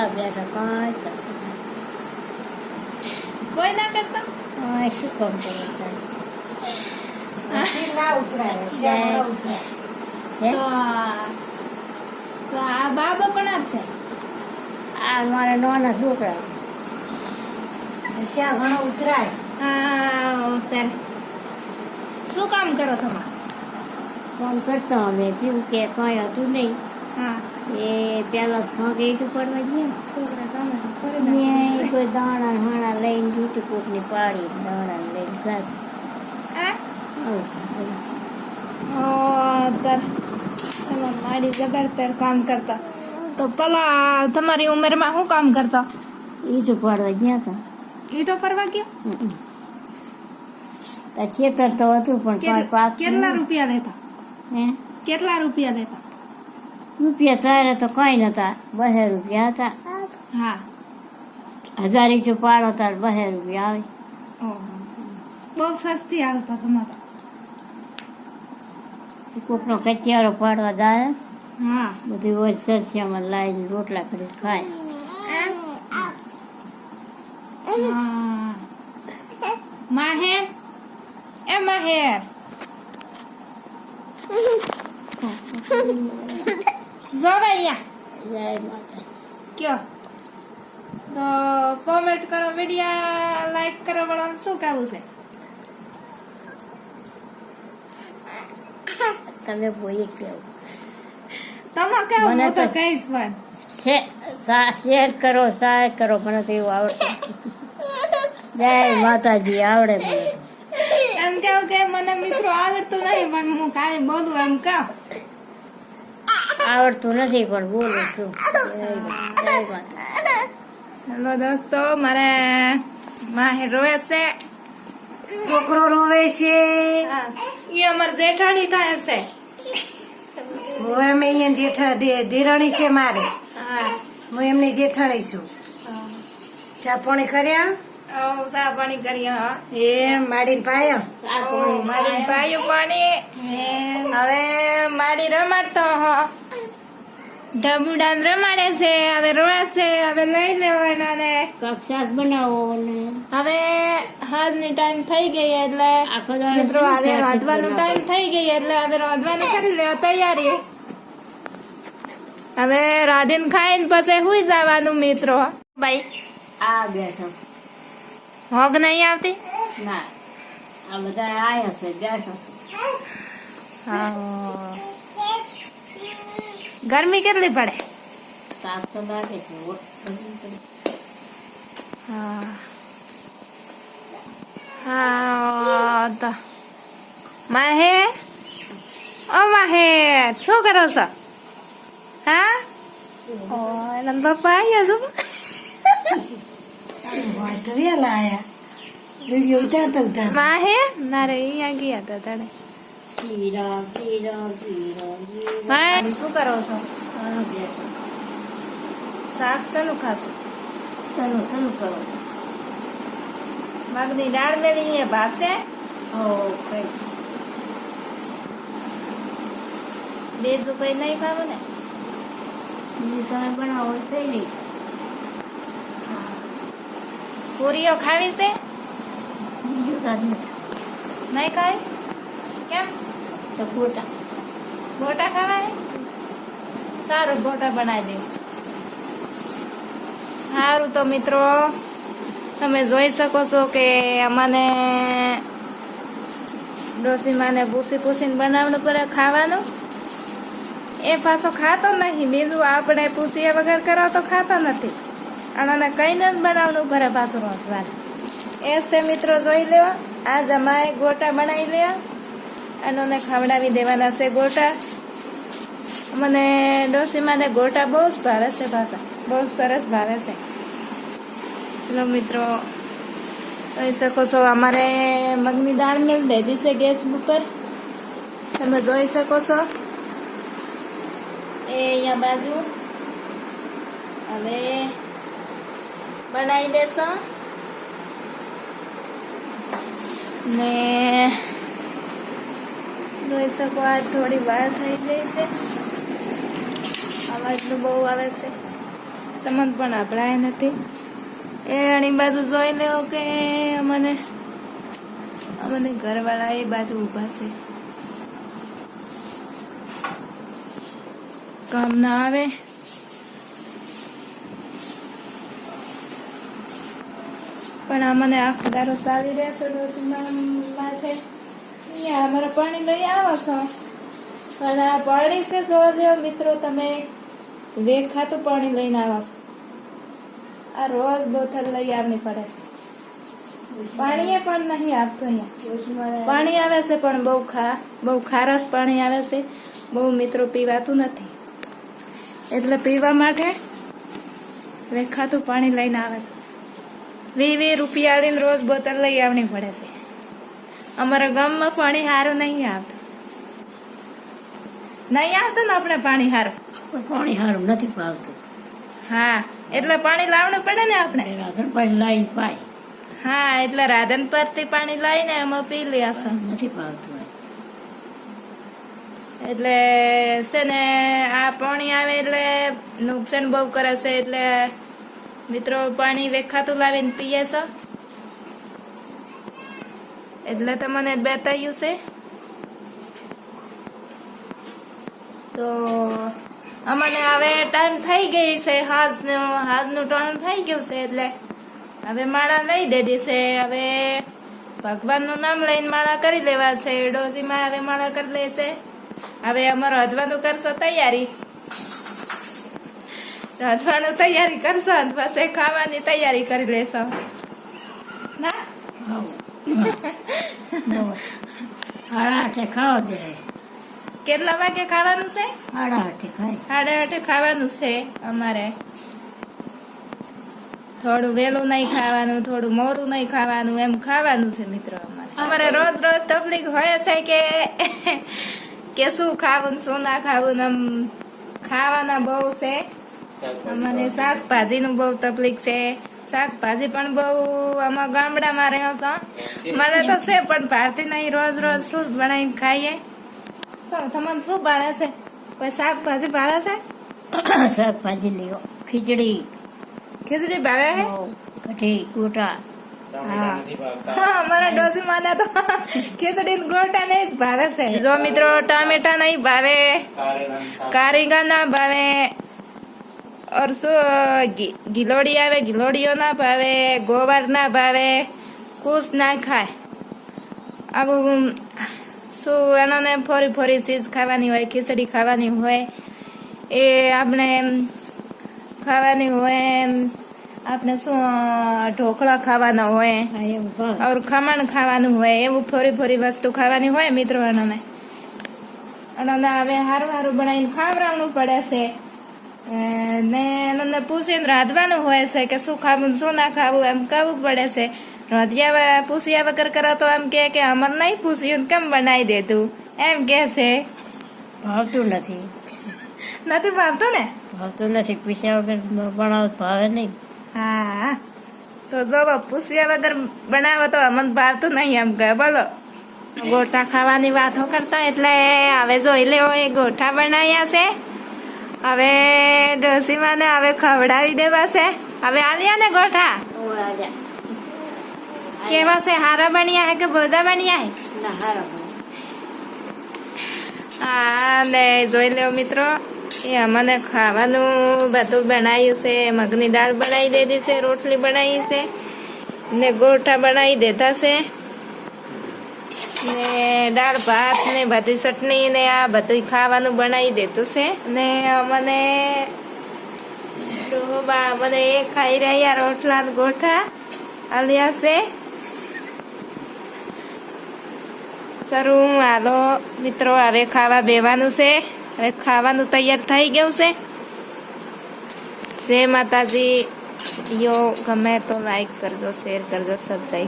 આ બેઠા કાંઈ કરતું કોઈ ના કરતા હા શું કોમ કરે તારે? ના ઉતરાય ના ઉતરાય તો આ- બાબો કોના છે આ મારા નાના છોકરા શ્યા ઘણો ઉતરાય હા ઉતર શું કામ કરો તમે ફોન કરતો અમે પીવું કે કંઈ હતું નહીં એ પેલા શોખ ઈટું પડવા ગયા ને. કોઈ દાણા હાણા લઈને ઈટું કોકની પાડી દાણા લઈને ગાત હા? આવું થાય. ઓ તાર તમે મારી જબરદસ્ત કામ કરતા. તો પેલા તમારી ઉંમરમાં શું કામ કરતા? ઈટું પાડવા ગયા હતા ઈટો પરવા ગયો ખેતર તો હતું પણ કેટલા રૂપિયા લેતા? હે? કેટલા રૂપિયા લેતા? રૂપિયા તારે તો કઈ નતા બહે રૂપિયા હતા. હા. હજાર જો પાડો તાર બહે રૂપિયા આવે. બહુ સસ્તી હાલતા તમારા. કોકનો કચિયારો પાડવા જાય. હા. બધી હોય સરસિયામાં લાવીને રોટલા કરી ખાય. માહેર? એ માહેર. જો ભૈયા જય માતાજી કયો તો કોમેન્ટ કરો વિડિયા લાઈક કરો વળવાનું શું કહેવું છે તમે બોલી કેવું તમારે કેવું મને તો તો- કહીશ પણ શેર કરો સહાય કરો મને તો એવું આવડે જય માતાજી આવડે મને એમ કેવું કે મને મિત્રો આવડતું નહીં પણ હું કાલે બોલું એમ કહું આવડતું નથી પણ બોલું છું. હેલો દોસ્તો મારે માહે રોવે છે. છોકરો રોવે છે. એ અમાર જેઠાણી થાય છે. હું એમ અહીંયા જેઠા દેરાણી છે મારે. હું. એમની જેઠાણી છું. ચા પાણી કર્યા? સા પાણી કરીએ હા. એ માડીને પાયા? માડીને ઓ, પાણી. હવે માડી રમાડતો હો. ઢબુડાન રમાડે છે હવે રોવે છે હવે લઈ લેવાના ને. કક્ષા બનાવો ને હવે હાજની ટાઈમ થઈ ગઈ એટલે આખો મિત્રો હવે રાંધવાનું ટાઈમ થઈ ગઈ એટલે હવે રાંધવાની કરી લેવા તૈયારી. હવે રાંધીને ખાઈને પછી હુઈ જવાનું મિત્રો. ભાઈ આ બેઠો. હોગ નહીં આવતી? ના આ બધા આયા છે બેઠો. ગરમી કેટલી પડે? તાપ તો લાગે છે ઓ, ગરમી તો હા. હા તો. માહે ઓ માહે શું કરો છો? હા? ઓ એના પપ્પા આવ્યા છો? તો વેલા આયા. વીડિયો ઉતારતા માહે ના રે અહીંયા ગયા હતા તને શું કરો છો? શાક શેનું ખાશો? ચાલો શરૂ કરો? મગની દાળ મેળી ભાગશે? ઓકે બીજું કઈ નહીં ખાવો ને? તમે બનાવો થઈ નહીં પૂરીઓ ખાવી છે? બીજું નહીં કેમ તો ગોટા. ગોટા ખાવાની સારું, ગોટા બનાવી દે. સારું તો મિત્રો, તમે જોઈ શકો છો કે અમને ડોસીમાને ભૂસી પૂસીને બનાવવું પડે ખાવાનું. એ પાછો ખાતો નહીં, બીજું આપણે પૂછીએ વગર કરો તો ખાતો નથી. અને કઈને જ બનાવવાનું પડે પાછું રોટવાનું એ છે મિત્રો, જોઈ લેવા આજ અમારે ગોટા બનાવી લેવા અને એને ખવડાવી દેવાના છે ગોટા. મને ડોસીમાને ગોટા બહુ જ ભાવે છે પાછા બહુ સરસ ભાવે છે. ચલો મિત્રો, જોઈ શકો છો, અમારે મગની દાળ મેળ દીધી છે ગેસ ઉપર. તમે જોઈ શકો છો. એ અહીંયા બાજુ. હવે બનાવી દેશો. ને જોઈ શકો આ થોડી વાર થઈ ગઈ છે. અવાજનું બહુ આવે છે. તમને પણ આપણાય નથી. એ આની બાજુ જોઈ લેવો કે અમને અમને ઘરવાળા એ બાજુ ઊભા છે. કામ ના આવે. પણ આ મને આખો દારો ચાલી રહેશે ડોસીમાં માટે. અહીંયા અમારે પાણી લઈ આવો છો. પણ આ પાણી છે જો મિત્રો, તમે વેખાતું પાણી લઈને આવો છો. આ રોજ બોતલ લઈ આવવી પડે છે. પાણી પણ નહીં આપતું અહીંયા. પાણી આવે છે પણ બહુ ખા, બહુ ખારસ પાણી આવે છે. બહુ મિત્રો પીવાતું નથી. એટલે પીવા માટે વેખાતું પાણી લઈને આવે છે. વી વી રૂપિયા લઈને રોજ બોતલ લઈ આવવી પડે છે. અમારા ગામમાં પાણી સારું નહીં આવતું. નહીં આવતું ને આપણે પાણી સારું પાણી સારું નથી પાવતું હા એટલે પાણી લાવવું પડે ને આપણે? રાધન પાણી લાઈન પાય. હા એટલે રાધન પરથી પાણી લાવીને એમાં પી લેશે નથી પાવતું એટલે છે ને આ પાણી આવે એટલે નુકસાન બહુ કરે છે એટલે મિત્રો પાણી વેખાતું લાવીને પીએ છો? એટલે તમને બતાવ્યું છે? તો અમને હવે ટાઈમ થઈ ગઈ છે. હાજનું હાજનું ટાણું થઈ ગયું છે એટલે હવે માળા લઈ દીધી છે. હવે ભગવાનનું નામ લઈને માળા કરી લેવા છે. ડોસીમાં હવે માળા કરી લેશે હવે અમારો હજવાનું કરશો તૈયારી. રાંધવાનું તૈયારી કરશો અને પછી ખાવાની તૈયારી કરી લેશો. ના? આડા હાથે ખાવા દે. કેટલા વાગે ખાવાનું છે? ખાય. સાડા આઠે ખાવાનું છે અમારે. થોડું વહેલું નહીં ખાવાનું થોડું મોરું નહીં ખાવાનું એમ ખાવાનું છે મિત્રો અમારે. અમારે રોજ રોજ તકલીફ હોય છે કે કે શું ખાવું ને શું ના ખાવું ને આમ ખાવાના બહુ છે. મને શાકભાજીનું બહુ તકલીફ છે. શાકભાજી પણ બહુ આમાં ગામડામાં રહ્યો છો. મને તો છે પણ ભારતી નહીં રોજ રોજ શું બનાવીને ખાઈએ. તમને શું ભાવે છે? કોઈ શાકભાજી ભાવે છે? શાકભાજી લ્યો ખીચડી. ખીચડી ભાવે છે? કઢી ગોટા. હા. હા, અમારા ડોસી માને તો ખીચડી ને ગોટા ને જ ભાવે છે. જો મિત્રો ટામેટા નહીં ભાવે કારીગા ના ભાવે ઓર શું ગિલોડી આવે ગિલોડીઓ ના ભાવે ગોવાર ના ભાવે કુશ ના ખાય. આવું શું એનોને ફોરી ફોરી ચીજ ખાવાની હોય ખીચડી ખાવાની હોય એ આપણે ખાવાની હોય આપણે શું ઢોકળા ખાવાના હોય ઓર ખમણ ખાવાનું હોય એવું ફોરી ફોરી વસ્તુ ખાવાની હોય મિત્રો એનોને અને હવે હારું હારું બનાવીને ખાવડાવવું પડે છે. ને એનોને પૂછીને રાંધવાનું હોય છે કે શું ખાવું શું ના ખાવું એમ કહેવું પડે છે. રાંધ્યા પૂછ્યા વગર કરો તો એમ કે કે અમર નહીં પૂછ્યું ને કેમ બનાવી દેતું? એમ કે છે. ભાવતું નથી. નથી ભાવતું ને? ભાવતું નથી. પૂછ્યા વગર બનાવ ભાવે નહીં. હા. તો જો પૂછ્યા વગર બનાવો તો અમને ભાવતું નહીં એમ કહે. બોલો. ગોઠા ખાવાની વાતો કરતા એટલે હવે જોઈ લેવો એ ગોઠા બનાવ્યા છે. હવે ડોસીમાને હવે ખવડાવી દેવા છે. હવે આલિયા ને ગોઠા. કેવા છે? હારા બન્યા હે કે બોધા બન્યા હે. હા ને જોઈ લો મિત્રો એ અમને ખાવાનું બધું બનાવ્યું છે. મગની દાળ બનાવી દીધી છે રોટલી બનાવી છે ને ગોઠા બનાવી દેતા છે. ને દાળ, ભાત ને બધી ચટણી ને આ બધું ખાવાનું બનાવી દેતું છે. ને અમને ડોબા મને એ ખાઈ રહ્યા રોટલા ગોઠા આલ્યા છે. સરું હાલો, મિત્રો, હવે ખાવા બેવાનું છે. હવે ખાવાનું તૈયાર થઈ ગયું છે. જય માતાજી. યો ગમે તો લાઈક કરજો શેર કરજો સબસ્ક્રાઈબ